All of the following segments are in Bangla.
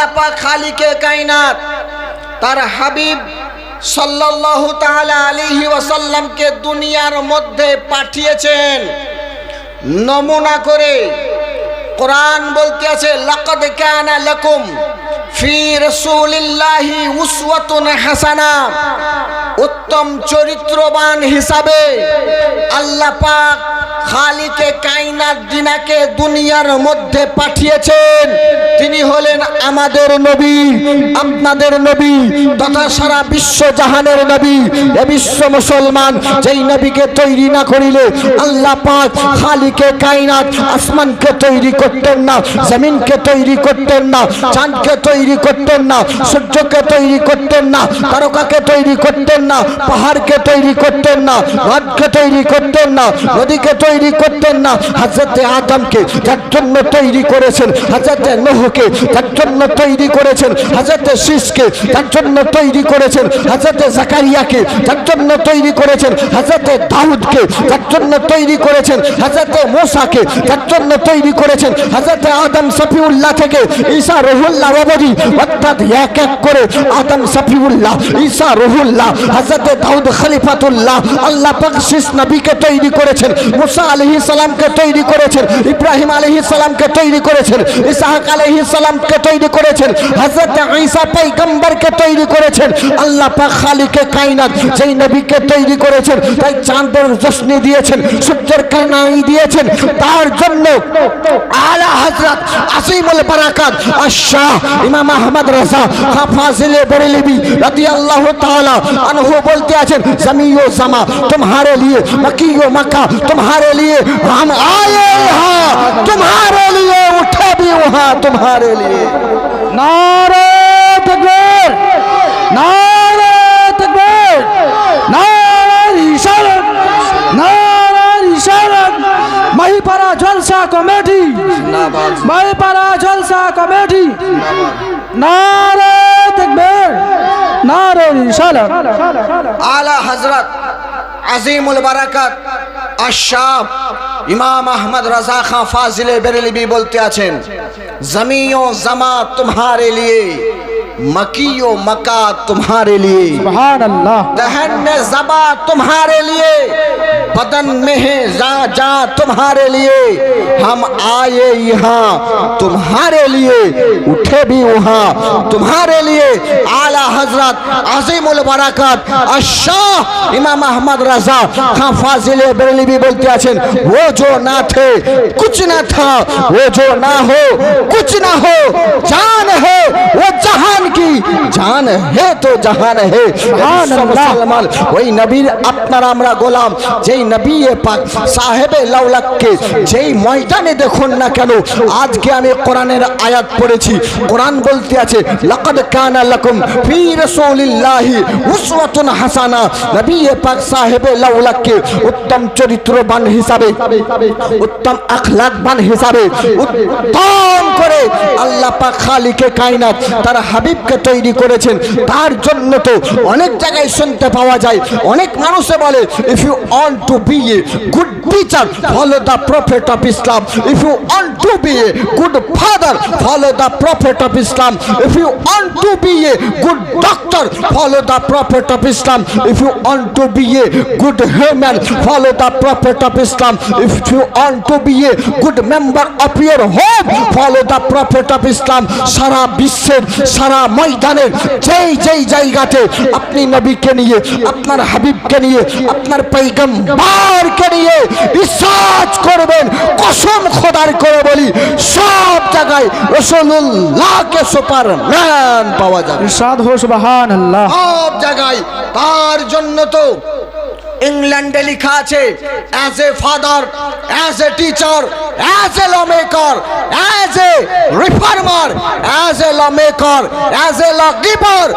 আল্লাহ পাক খালিকে কায়নাত তার হাবিব সাল্লাল্লাহু তাআলা আলাইহি ওয়াসাল্লামকে দুনিয়ার মধ্যে পাঠিয়েছেন। নমুনা করে কোরআন বলতে আছে, লাকাদ কানা লাকুম ফি রাসূলিল্লাহি উত্তম চরিত্রবান হিসাবে আল্লাহ পাক খালিকে কায়নাত দিনাকে দুনিয়ার মধ্যে পাঠিয়েছেন। তিনি হলেন আমাদের নবী, আপনাদের নবী, তথা সারা বিশ্ব জাহানের নবী। এ বিশ্ব মুসলমান যেই নবীকে তৈরি না করিলে আল্লাহ পাক খালিকে কায়নাত আসমানকে তৈরি করতেন না, জমিনকে তৈরি করতেন না, চাঁদকে তৈরি করতেন না, সূর্যকে তৈরি করতেন না, তারকাকে তৈরি করতেন না, পাহাড়কে তৈরি করতেন না নদকে তৈরি করতেন না, নদীকে তৈরি করতেন না হাজরতে আদমকে যার জন্য তৈরি করেছেন হাজরতে নহকে যার জন্য তৈরি করেছেন হাজরতে শীষকে যার জন্য তৈরি করেছেন হাজরতে জাকারিয়াকে যার জন্য তৈরি করেছেন হাজরতে দাউদকে যার জন্য তৈরি করেছেন হাজরতে মোসাকে যার জন্য তৈরি করেছেন হাজরতে আদম সফিউল্লাহ থেকে ঈসা রহুল্লাহ অবধি অর্থাৎ এক এক করে আদম সফিউল্লাহ, ঈসা রহুল্লাহ হাজরতে দাউদ খলিফাতুল্লাহ, আল্লাহ পাক শেষ নবীকে তৈরি করেছেন, মুসা আলহি সালামকে তৈরি করেছেন, ইব্রাহিম আলহি সালামকে তৈরি করেছেন, ইসাহাক আলহি সালামকে তৈরি করেছেন হজরত ঈসা পৈগম্বরকে তৈরি করেছেন, আল্লাহ পাক খালিকে কায়নাত যেই নবীকে তৈরি করেছেন, তাই চাঁদের রশ্মি দিয়েছেন, সূর্যের কানাই দিয়েছেন, তার জন্য আলা হযরত আসিমুল বারাকাত আশাহ ইমাম আহমদ রেজা ফাজিলে বেরেলিবি রতি আল্লাহ তালা আনহু বলতে আছেন জমিও জামা তোমারে লিয়ে মকিও মক্কা তোমারে লিয়ে হাম আয়ে হ্যাঁ তোমারে লিয়ে উঠে ভি ওহা তোমারে লিয়ে। নারে তকবীর নারে জলসা কমিটি বইপাড়া জলসা কমিটি নারে তকবীর নারে ইনশাআল্লাহ। আলা হজরত আজিমুল বারাকাত আশাব ইমাম আহমদ রাজা খান ফাজিলে বেরেলিবি বলতে আছেন জমিও জমা তোমারে লিয়ে मकियो मका तुम्हारे लिए दहन में जबा तुम्हारे लिए बदन में है जा जा तुम्हारे लिए हम आए यहाँ तुम्हारे लिए उठे भी वहाँ तुम्हारे लिए आला हजरत আজিমুল বারাকাত আশাহ ইমাম আহমদ রাজা খান ফাজিলে বেরেলিবি বলতে আছেন ও জো না থে কুছ না থা ও জো না হো কুছ না হো জান হো ও জাহান কি? জান হে তো জাহান হে। মুসলমান ওই নবীর আমরা গোলাম। যেই নবী পাক সাহেবে লাউলাককে যেই ময়দানে দেখুন না কেন আজকে আমি কোরআনের আয়াত পড়েছি। কোরআন বলতে আছে লাকাদ কানা লাকুম ফি রাসূলিল্লাহি উসওয়াতুন হাসানা। নবী পাক সাহেবে লাউলাককে উত্তম চরিত্রবান হিসাবে উত্তম আখলাকবান হিসাবে উত্তম করে আল্লাহ পাক খালিকে কায়নাত তার হাবিব হাবিবকে তৈরি করেছেন, তার জন্য তো অনেক জায়গায় শুনতে পাওয়া যায়। অনেক মানুষে বলে if you want to be a good teacher follow the prophet of Islam if you want to be a good father follow the prophet of Islam if you want to be a good doctor follow the prophet of Islam if you want to be a good human follow the prophet of Islam if you want to be a good member of your home follow the prophet of Islam সারা বিশ্বের, সারা ময়দানের যেই যেই জায়গাতে আপনি নবীকে নিয়ে আপনার হাবিবকে নিয়ে আপনার পৈগম্বরকে নিয়ে রিসার্চ করবেন কসম খোদার করে বলি সব জায়গায় রসুল্লাহকে সুপার ম্যান পাওয়া আল্লাহ সব জায়গায় তার জন্য তো ইংল্যান্ডে লেখা আছে as a father as a teacher as a law maker as a reformer as a law maker as a law giver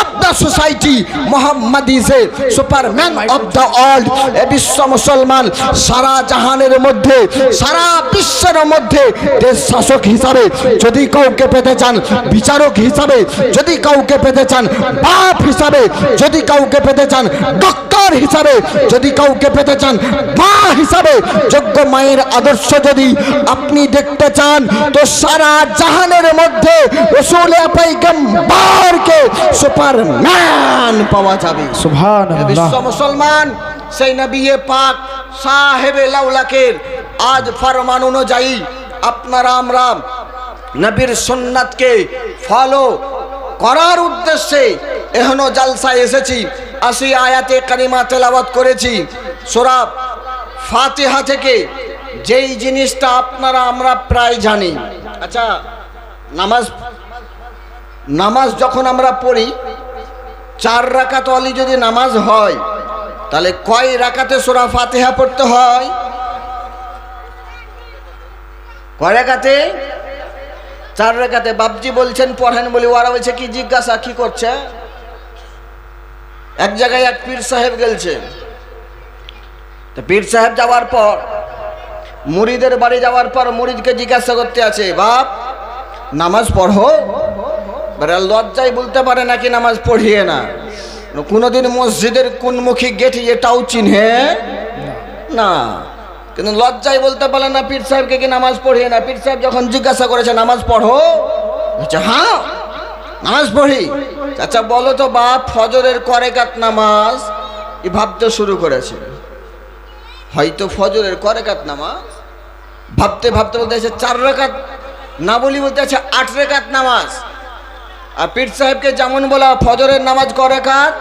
of the society Muhammad is a superman of the world এ বিশ্ব মুসলমান সারা জাহানের মধ্যে, সারা বিশ্বের মধ্যে দেশ শাসক হিসাবে যদি কাউকে পেতে চান, বিচারক হিসাবে যদি কাউকে পেতে চান, বাপ হিসাবে যদি কাউকে পেতে চান, ডক্টর হিসাবে যদি কাউকে পেতে চান মা হিসাবে যোগ্য মায়ের আদর্শ যদি আপনি দেখতে চান তো সারা জাহানের মধ্যে রসুল পৈগম্বরকে সুপারম্যান পাওয়া যাবে। বিশ্ব মুসলমান সেই নবী পাক সাহেবে লাউলাকের আজ ফরমান অনুযায়ী আপনারা আমরা নবীর সুন্নাতকে ফলো করার উদ্দেশ্যে এখনও জালসায় এসেছি। আসি আয়াতে কারিমা তেলাওয়াত করেছি। সোরাব ফাতেহা থেকে যেই জিনিসটা আপনারা, আমরা প্রায় জানি। আচ্ছা নামাজ নামাজ যখন আমরা পড়ি, চার রাকাত অলি যদি নামাজ হয়, তাহলে কয় রাকাতে সোরা ফাতেহা পড়তে হয়? কয় রাকাতে? চার রাকাতে। বাবজি বলছেন, পড়েন বলি ওরা বলছে, কি জিজ্ঞাসা, কি করছে? এক জায়গায় এক পীর সাহেব গেলছে। তো পীর সাহেব যাওয়ার পর মুরিদের বাড়ি যাওয়ার পর মুরিদকে জিজ্ঞাসা করতে আছে, বাপ, নামাজ পড়ো? এবারে লজ্জায় বলতে পারে নাকি নামাজ পড়িয়ে না। কোনোদিন মসজিদের কোনমুখী গেট এটাও চিনহে না। কিন্তু লজ্জায় বলতে পারে না পীর সাহেবকে কি নামাজ পড়িয়ে না। পীর সাহেব যখন জিজ্ঞাসা করেছে, নামাজ পড়ো? হ্যাঁ নামাজ পড়ি। আচ্ছা বলো তো বাপ, ফজরের করেকাত নামাজ ই ভাবতে শুরু করেছে? হয়তো ফজরের করেকাত নামাজ? ভাবতে ভাবতে বলতে আছে চার রেখাত, না বলি বলতে আছে আট রেখাত নামাজ। আর পীর সাহেবকে যেমন বলা ফজরের নামাজ ক রেখাত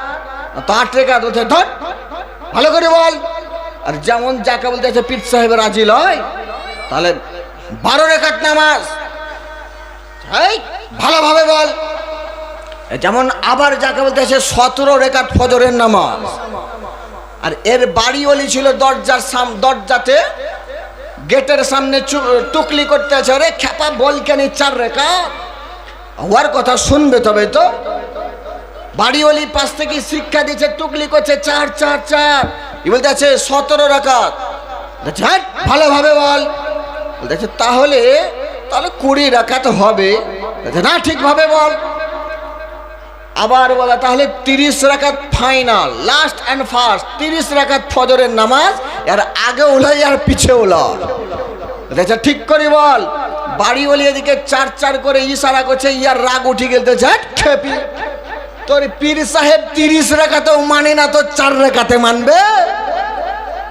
তো আট রেখাত বলছে ধর, ভালো করে বল। আর যেমন যাকে বলতে আছে পীর সাহেবের রাজি লয়, তাহলে বারো রেখাত নামাজ। ভালোভাবে বল। যেমন আবার যাকে বলতে আছে সতেরো রেখাত ফজরের নামাজ। আর এর বাড়ি অলি ছিল দরজার সাম দরজাতে গেটের সামনে টুকলি করতে আছে আরে খ্যাপা বল কেন চার রেখা হওয়ার কথা শুনবে তবে তো। বাড়িওয়ালি পাশ থেকে শিক্ষা দিচ্ছে টুকলি করছে চার চার চার। ই বলতে আছে? সতেরো বলছে, "হ্যাট, ভালোভাবে বল। বলতে আছে, তাহলে তাহলে কুড়ি রাকাত হবে। না ঠিকভাবে বল। আবার বলা, তাহলে তিরিশ রাকাত ফাইনাল লাস্ট অ্যান্ড ফার্স্ট তিরিশ রাকাত ফজরের নামাজ, এর আগে উলাই আর পিছে আচ্ছা ঠিক করে বল। বাড়ি বলি এদিকে চার চার করে ইশারা করছে, ইয়ার রাগ উঠে গেলতে খেপি। তোর পীর সাহেব তিরিশ রেখাতেও মানে না তোর চার রেখাতে মানবে?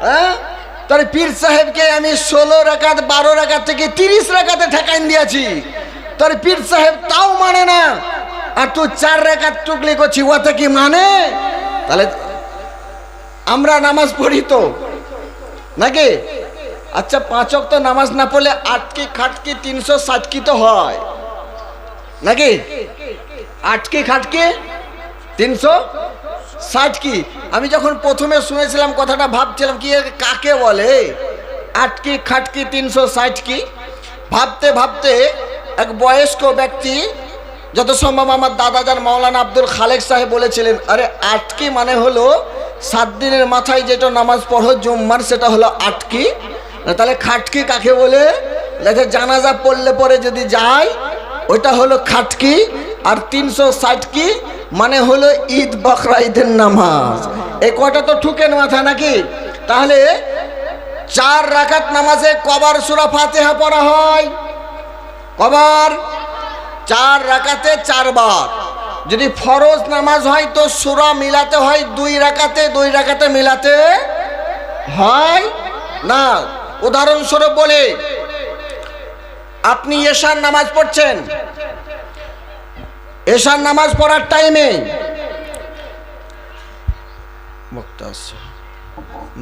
হ্যাঁ? তোর পীর সাহেবকে আমি ষোলো রেখাত বারো রেখাত থেকে তিরিশ রেখাতে ঠেকাইন দিয়েছি। তোর পীর সাহেব তাও মানে না। আর তুই চার রেখাত টুকলি করছি ওতে কি মানে? তাহলে আমরা নামাজ পড়ি তো। নাকি? আচ্ছা পাঁচক তো নামাজ না পড়লে আটকি খাটকি তিনশো ষাটকি তো হয়। নাকি? আটকি খাটকি তিনশো ষাট কি আমি যখন প্রথমে শুনেছিলাম কথাটা, ভাবছিলাম কি কাকে বলে? আটকি খাটকি তিনশো ষাট কি ভাবতে ভাবতে এক বয়স্ক ব্যক্তি যত সম্ভব আমার দাদাজান মাওলানা আব্দুল খালেক সাহেব বলেছিলেন, আরে আটকি মানে হলো সাত দিনের মাথায় যেটা নামাজ পড়ো, জুম্মার সেটা হলো আটকি। তাহলে খাটকি কাকে বলে? লেখে জানাজা পড়লে পরে যদি যায়, ওইটা হলো খাটকি। আর তিনশো ষাটকি মানে হলো ঈদ বকরা, ঈদের নামাজ। এই কটা তো ঠুকেন মাথা নাকি? তাহলে চার রাখাত নামাজে কবার সুরা ফাতেহা পড়া হয়? কবার? চার রাকাতে চারবার। যদি ফরজ নামাজ হয় তো সুরা মিলাতে হয় দুই রাকাতে দুই রাকাতে মিলাতে হয় না। উদাহরণস্বরূপ বলে আপনি এশার নামাজ পড়ছেন। এশার নামাজ পড়ার টাইমে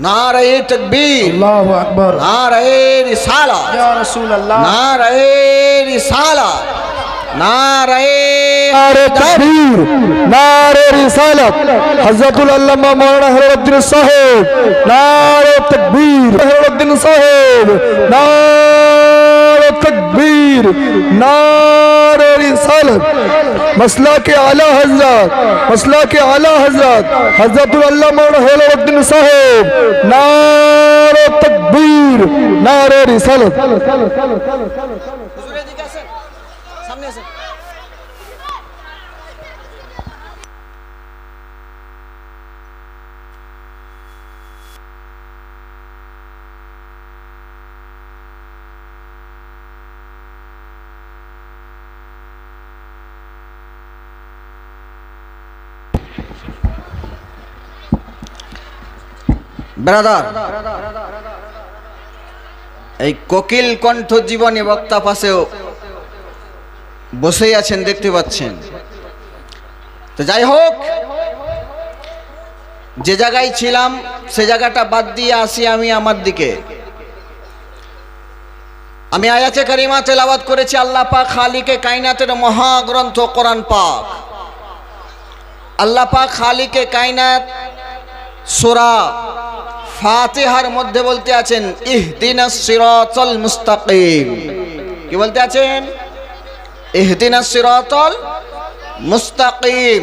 নারে তকবীর। আল্লাহু আকবার। নারে রিসালা ইয়া রাসূলুল্লাহ। নারে রিসালা नारे नारे तकबीर नारे रिसालत। हजरतुल अल्लामा मौलाना हरउद्दीन साहब। नारे तकबीर हरउद्दीन साहब। नारे तकबीर, नारे रिसालत। मसला के आला हज़रत, मसला के आला हज़रत। हजरतुल अल्लामा मौलाना हरउद्दीन साहब। नारे तकबीर, नारे रिसालत। ব্রাদার, এই কোকিল কণ্ঠ জীবনে বক্তা পাশেও বসেই আছেন, দেখতে পাচ্ছেন। তো যাই হোক, যে জায়গায় ছিলাম, সে জায়গাটা বাদ দিয়ে আসি আমি আমার দিকে। আমি আয়াতে কারিমা তেলাওয়াত করেছি, আল্লাহ পাক খালিকে কাইনাতের মহাগ্রন্থ কোরআন পাক। আল্লাহ পাক খালিকে কাইনাত সূরা ফাতিহার মধ্যে বলতে আছেন, ইহদিনাস সিরাতাল মুস্তাকিম। কি বলতে আছেন? ইহদিনাস সিরাতাল মুস্তাকিম।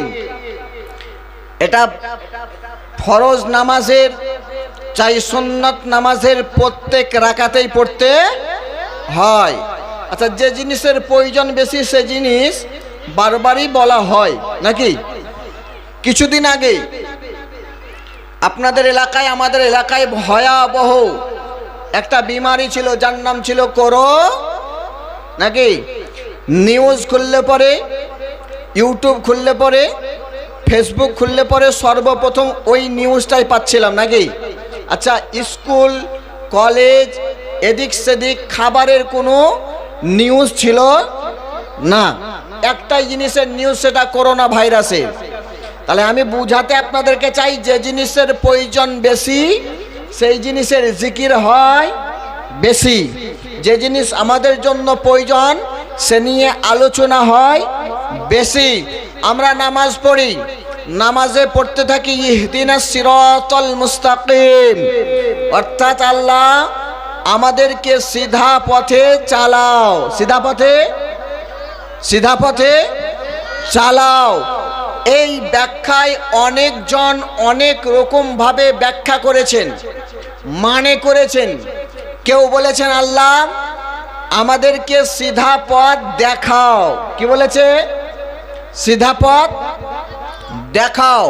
এটা ফরজ নামাজের, চাই সুন্নত নামাজের প্রত্যেক রাকাতেই পড়তে হয়। আচ্ছা যে জিনিসের প্রয়োজন বেশি, সে জিনিস বারবারই বলা হয়, নাকি? কিছুদিন আগে আপনাদের এলাকায়, আমাদের এলাকায় ভয়াবহ একটা বিমারি ছিল, যার নাম ছিল করো, নাকি? নিউজ খুললে পরে, ইউটিউব খুললে পরে, ফেসবুক খুললে পরে সর্বপ্রথম ওই নিউজটাই পাচ্ছিলাম, নাকি? আচ্ছা স্কুল, কলেজ, এদিক সেদিক খাবারের কোনো নিউজ ছিল না। একটাই জিনিসের নিউজ, সেটা করোনা ভাইরাসের। তাহলে আমি বুঝাতে আপনাদেরকে চাই যে জিনিসের প্রয়োজন বেশি, সেই জিনিসের জিকির হয় বেশি। যে জিনিস আমাদের জন্য প্রয়োজন, সে নিয়ে আলোচনা হয় বেশি। আমরা নামাজ পড়ি, নামাজে পড়তে থাকি, ইহদিনা সিরাতাল মুস্তাকিম। অর্থাৎ আল্লাহ আমাদেরকে সিধা পথে চালাও। সিধা পথে? সিধা পথে চালাও। এই ব্যাখ্যায় অনেকজন অনেক রকমভাবে ব্যাখ্যা করেছেন। মানে করেছেন। কেউ বলেছেন, আল্লাহ, আমাদেরকে সিধা পথ দেখাও। কি বলেছে? সিধা পথ দেখাও।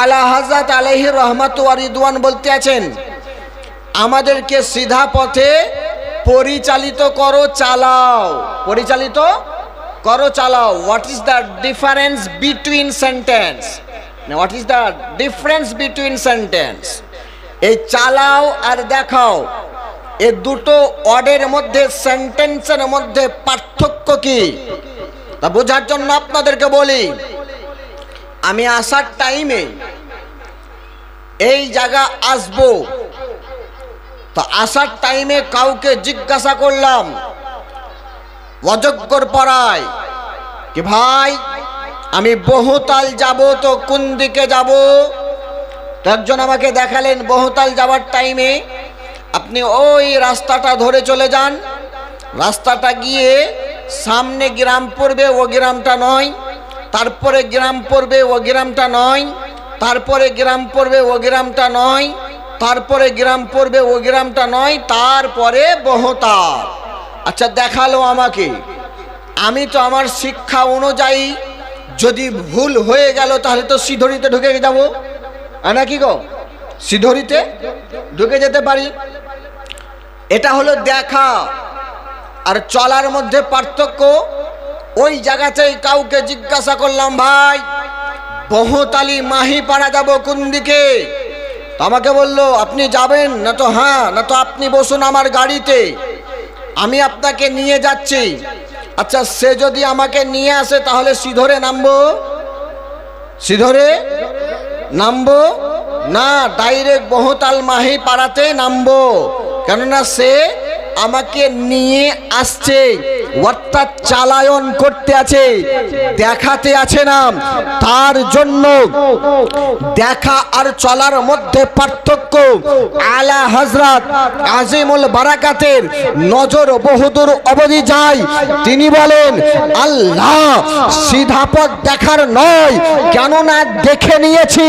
আলা হাজরত আলহি রহমত রিদওয়ান বলতে আছেন, আমাদেরকে সিধা পথে পরিচালিত করো, চালাও। পরিচালিত করো, চালাও। What is the difference between sentence what is the difference between sentence এই চালাও আর দেখাও। এ দুটো ওয়ার্ডের মধ্যে সেন্টেন্সের মধ্যে পার্থক্য কি? তা বোঝার জন্য আপনাদেরকে বলি, আমি আসার টাইমে এই জায়গা আসব। তো আসার টাইমে কাউকে জিজ্ঞাসা করলাম অযোগ্যর পড়ায় কি ভাই, আমি বহুতাল যাব তো কোন দিকে যাব? একজন আমাকে দেখালেন বহুতাল যাওয়ার টাইমে, আপনি ওই রাস্তাটা ধরে চলে যান। রাস্তাটা গিয়ে সামনে গ্রাম পড়বে, ও গ্রামটা নয়। তারপরে গ্রাম পড়বে, ও গ্রামটা নয়। তারপরে গ্রাম পড়বে, ও গ্রামটা নয়। তারপরে গ্রাম পড়বে, ও গ্রামটা নয়। তারপরে বহুতাল। আচ্ছা দেখাল আমাকে। আমি তো আমার শিক্ষা অনুযায়ী যদি ভুল হয়ে গেল, তাহলে তো সিধরিতে ঢুকে যাব। নাকি গো? সিধরিতে ঢুকে যেতে পারি? এটা হলো দেখা। আর চলার মধ্যে পার্থক্য, ওই জায়গাতেই কাউকে জিজ্ঞাসা করলাম, ভাই, বহুতালি মাহি পাড়া যাব কোন দিকে? আমাকে বলল, আপনি যাবেন, না তো হ্যাঁ না তো আপনি বসুন আমার গাড়িতে। আমি আপনাকে নিয়ে যাচ্ছি। আচ্ছা সে যদি আমাকে নিয়ে আসে, তাহলে সিধরে নামবো? সিধরে নামবো? না, ডাইরেক্ট বহুতাল মাহি পাড়াতে নামবো। কেননা সে আমাকে নিয়ে আসছে। অর্থাৎ চালায়ন করতে আছে, দেখাতে আছে না তার জন্য দেখা আর চলার মধ্যে পার্থক্য আলা হজরত আজিমুল বারাকাতের নজর বহুদূর অবধি যায়। তিনি বলেন, আল্লাহ, সিধা পথ দেখার নয়, কেননা দেখে নিয়েছি,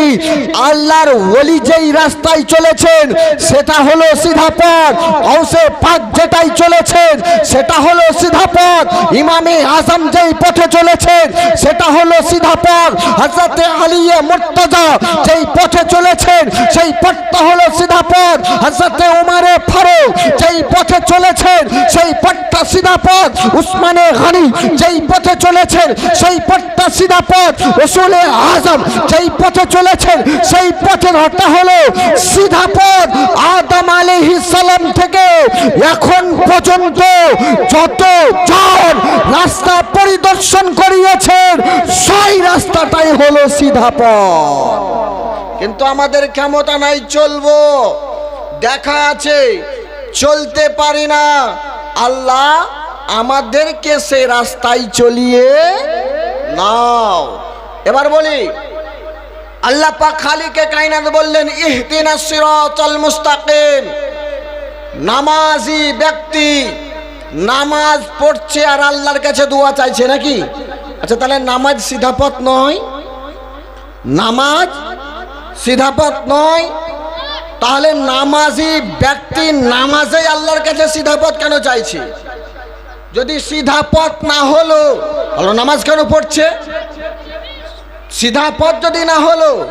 আল্লাহর ওলি যেই রাস্তায় চলেছেন, সেটা হলো সিধা পথ। ঔসে পাক যেটাই চলেছেন, সেটা হলো সিধা পথ। ইমামে আজম যেই পথে চলেছেন, সেটা হলো সিধা পথ। হজরতে আলিয়ে মুর্তজা যেই পথে চলেছেন, সেই পথটা হলো সিধা পথ। হজরতে উমারে ফারুক যেই পথে চলেছেন, সেই পথটা সিধা পথ। উসমানে গানি যেই পথে চলেছেন, সেই পথটা সিধা পথ। রসুলে আজম যেই পথে চলেছেন, সেই পথের হটা হলো সিধা পথ। আদম আলাইহিস সালাম থেকে এখন পর্যন্ত যত জন রাস্তা পরিদর্শন করিয়েছেন, সেই রাস্তাটাই হলো সিধা পথ। কিন্তু আমাদের ক্ষমতা নাই, চলবো। দেখা আছে, চলতে পারি না। আল্লাহ আমাদেরকে সে রাস্তায় চলিয়ে নাও। এবার বলি, আল্লাহ পাক খালিকে কাইনাত বললেন ইহদিনাস সিরাতাল মুস্তাকিম। নামাজি ব্যক্তি নামাজ পড়ছে আর আল্লাহর কাছে দোয়া চাইছে নাকি? আচ্ছা তাহলে নামাজ সিধা পথ নয়। নামাজ সিধা পথ নয়। তাহলে নামাজি ব্যক্তি নামাজে আল্লাহর কাছে সিধা পথ কেন চাইছে? যদি সিধা পথ না হলো হলো নামাজ কেন পড়ছে? সিধাপথ যদি না হলো,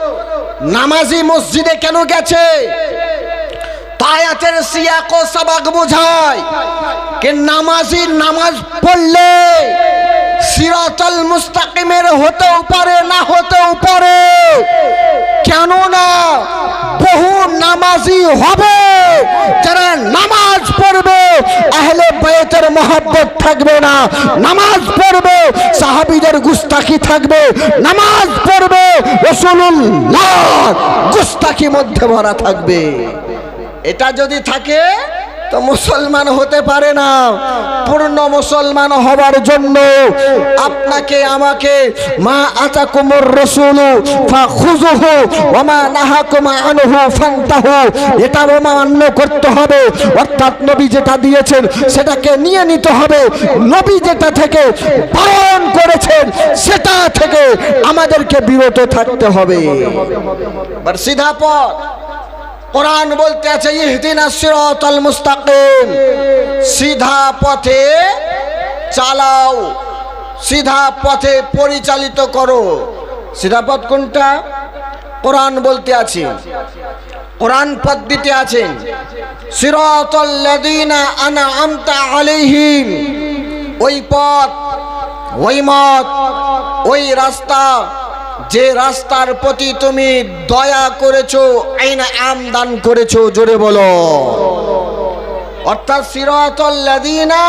নামাজি মসজিদে কেন গেছে? তায়াতের সিয়াক সাবাক বোঝায় কে নামাজি নামাজ পড়লে সিরাতাল মুস্তাকিমের হতেও পারে, না হতেও পারে। কেন না বহু নামাজি হবে, যারা নামাজ পড়বে, আহলে বাইতের মহব্বত থাকবে না। নামাজ পড়বে, সাহাবীদের গুস্তাখি থাকবে। নামাজ পড়বে রসুল্লাহ গুস্তাখি মধ্যে ভরা থাকবে। এটা যদি থাকে, তো মুসলমান হতে পারে না। পূর্ণ মুসলমান হবার জন্য আপনাকে, আমাকে, মা আতা কুমর রসুল ওমা নাহাকুম আনহু ফান্তাহু। এটা অমান্য করতে হবে। অর্থাৎ নবী যেটা দিয়েছেন, সেটাকে নিয়ে নিতে হবে। নবী যেটা থেকে পালন করেছেন, সেটা থেকে আমাদেরকে বিরত থাকতে হবে। সিধা পথ। কোরআন বলতে আছে, ইহদিনা সিধা পথে চালাও, সিধা পথে পরিচালিত করো। সিধা পথ কোনটা? কোরআন বলতে আছে, কোরআন পদ্ধতি আছেন সিরাতাল লাযিনা আনআমতা আলাইহিম। ওই পথ, ওই মত, ওই রাস্তা যে রাস্তার প্রতি তুমি দয়া করেছ, আইনা আমদান করেছ, জোরে বলো। অর্থাৎ সিরাতাল্লাযীনা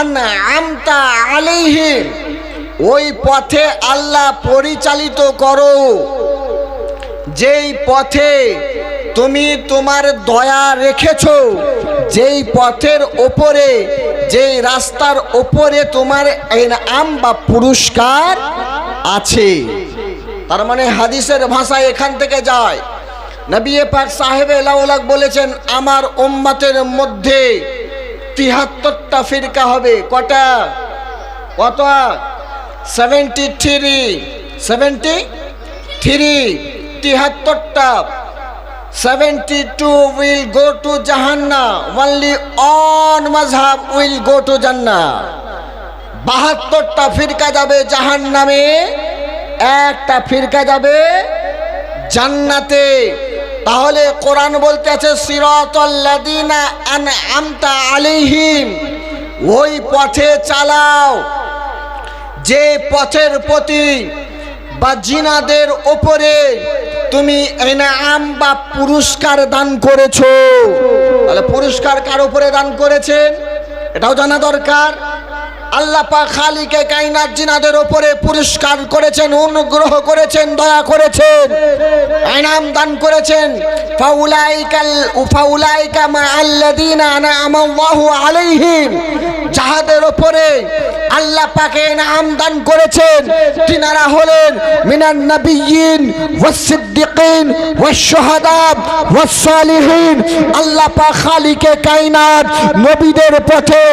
আনআমতা আলাইহিম, ওই পথে আল্লাহ পরিচালিত করো। যেই পথে তুমি তোমার দয়া রেখেছ, যেই পথের ওপরে, যেই রাস্তার ওপরে তোমার আম বা পুরস্কার আছে। তার মানে হাদিসের ভাষায় এখান থেকে যায়। নবী পাক সাহেব এলাউলাক বলেছেন, আমার উম্মতের মধ্যে তিহাত্তরটা ফিরকা হবে। কটা? কত seventy three seventy three তিহাত্তরটা। Seventy two will go to জাহান্না only on mazhab will go to জান্না বাহাত্তরটা ফিরকা যাবে জাহান নামে একটা ফিরকা যাবে জান্নাতে। তাহলে কোরআন বলতে আছে সিরাতাল্লাযিনা আনআমতা আলাইহিম। ওই পথে চালাও। যে পথের প্রতি বা জিনাদের ওপরে তুমি এনাম বা পুরস্কার দান করেছ। তাহলে পুরস্কার কার উপরে দান করেছেন? এটাও জানা দরকার। আল্লাহ খালিকে কাইনাত জিনাদের ওপরে পুরস্কার করেছেন, অনুগ্রহ করেছেন, দয়া করেছেন আইনাম দান করেছেন। ফাউলাইকাল, ফাউলাইকা মা আল্লাযিনা আনআমাল্লাহু আলাইহিম। যাহাদের ওপরে আল্লাহ পাকে নাম দান করেছেন, তিনারা হলেন মিনান নবিয়িন ওয়াস সিদ্দিকিন ওয়াস শুহাদা ওয়াস সালিহিন আল্লাহ পাক খালিকে কায়নাত নবীদের পথে,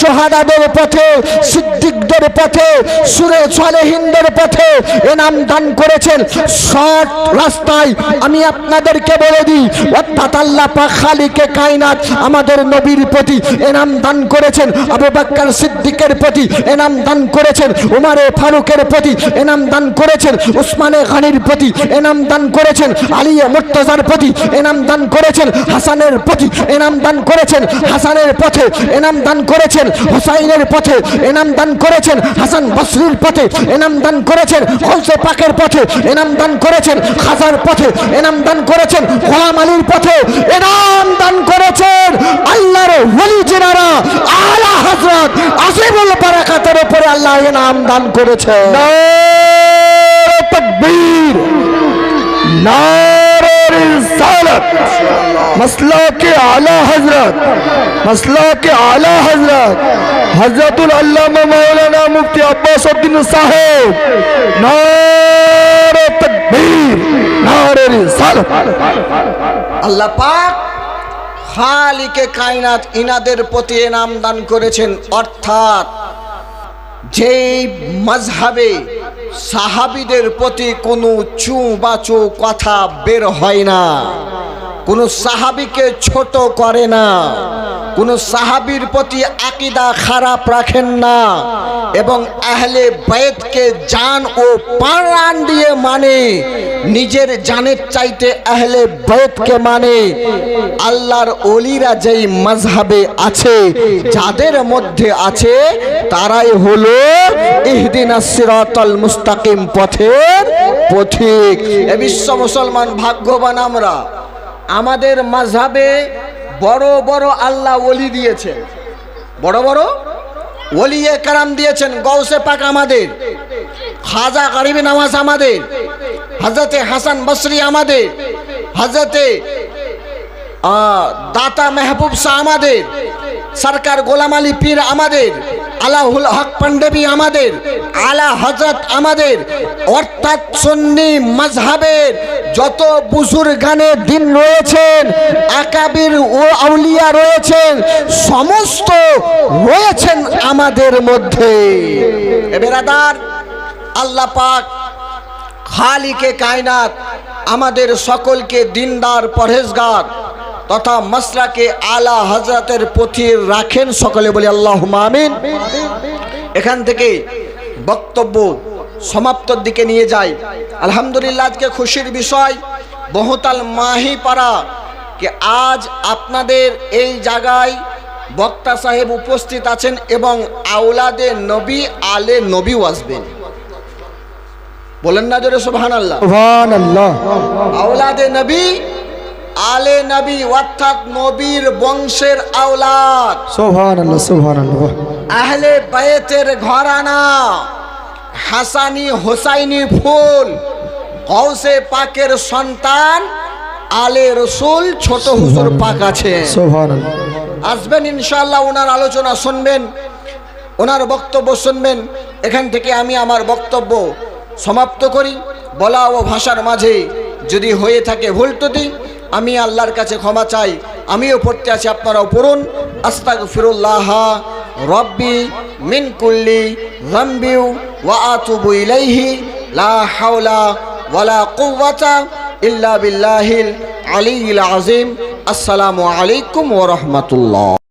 শুহাদাদের পথে সিদ্দিকদের পথে, সুরে সালেহিনদের পথে এনাম দান করেছেন। শর্ট রাস্তায় আমি আপনাদেরকে বলে দিই, অর্থাৎ আল্লাহ খালিকে কায়নাত আমাদের নবীর প্রতি এনাম দান করেছেন, আবু বাক্কার সিদ্দিকের প্রতি এনাম দান করেছেন, উমারে ফারুকের প্রতি এনাম দান করেছেন, উসমানে গানির প্রতি এনাম দান করেছেন, আলিয়া মুর্তজার প্রতি এনাম দান করেছেন, হাসানের প্রতি এনাম দান করেছেন, হাসানের পথে এনাম দান করেছেন, হুসাইনের পথে এনাম দান করেছেন হাসান বসরির পথে, এনাম দান করেছেন হলসে পাকের পথে, এনাম দান করেছেন খাজার পথে, এনাম দান করেছেন গোলাম আলীর পথে, এনাম দান করেছেন আল্লাহর ওলি জেনারা, আলা হযরত আসিফুল বারাকাতের উপরে আল্লাহ এনাম দান করেছেন। নারে তকবীর। اور انسانت مسئلہ کے اعلیٰ حضرت مسئلہ کے اعلیٰ حضرت حضرت العلامہ مولانا مفتی عباس الدین صاحب نعرہ تکبیر نعرہ رسالت اللہ پاک খালিকে কায়নাত ইনাদের প্রতি এনাম দান করেছেন অর্থাৎ যেই মজহাবে সাহাবিদের প্রতি কোনো চু বাচু কথা বের হয় না। কোনো সাহাবিকে ছোট করে না। কোনো সাহাবির প্রতি আকিদা খারাপ রাখেন না এবং আহলে বায়েতকে জান ও প্রাণ দিয়ে মানে নিজের জানের চাইতে আহলে বায়েতকে মানে আল্লাহর অলিরা যেই মাঝহাবে আছে, যাদের মধ্যে আছে, তারাই হলো ইহদিনাস সিরাতাল মুস্তাকিম পথের পথিক এ বিশ্ব মুসলমান ভাগ্যবান আমরা। আমাদের মাঝহাবে বড় বড় আল্লাহ ওলি দিয়েছে বড় বড় ওলি এ কারাম দিয়েছেন গৌসে পাক আমাদের। খাজা গরিবী নামাজ আমাদের। হজরতে হাসান বসরি আমাদের। হজরতে দাতা মেহবুব শাহ আমাদের। সরকার গোলাম আলী পীর আমাদের। আলাহুল হক পান্ডবী আমাদের, আলা হজরত আমাদের, অর্থাৎ সন্নি মজহাবের যত বুজুর গানে দিন রয়েছেন, আকাবির ও আউলিয়া রয়েছেন, সমস্ত রয়েছেন আমাদের মধ্যে। বেরাদার, আল্লাহ পাক খালিকে কায়নাত আমাদের সকলকে দিনদার পরহেজগার তথা মসরাকে আলা হজরতের পথি রাখেন সকলে বলি আল্লাহ আমিন। এখান থেকে বক্তব্য সমাপ্তর দিকে নিয়ে যাই। আলহামদুলিল্লাহ আজকে খুশির বিষয় বহুতাল মাহি পাড়া কে আজ আপনাদের এই জায়গায় বক্তা সাহেব উপস্থিত আছেন এবং আউলাদে নবী আলে নবীও আসবেন। বলেন না জোরে সুবহান আল্লাহ আওলাদে নবী আলে নবী অর্থাৎ নবীর বংশের আওলাদ। সুবহান আল্লাহ সুবহান আল্লাহ আহলে বায়েতের ঘরানা হাসানি হোসাইনি ফুল কৌসে পাকের সন্তান আলে রসুল ছোট হুজুর পাক আছে। আসবেন ইনশাআল্লাহ ওনার আলোচনা শুনবেন ওনার বক্তব্য শুনবেন। এখান থেকে আমি আমার বক্তব্য সমাপ্ত করি। বলা ও ভাষার মাঝে যদি হয়ে থাকে ভুল ত্রুটি আমি আল্লাহর কাছে ক্ষমা চাই, আমিও পড়তে আছি, আপনারাও পড়ুন। আস্তাক ফিরুল্লাহ রব্বি মিন কুল্লি রম্বিউ ওয়া আতুবু ইলাইহি, লা হাওলা ওয়ালা কুওয়াতা ইল্লা বিল্লাহিল আলিয়্যিল আযীম। আসসালামু আলাইকুম ওয়া রাহমাতুল্লাহ।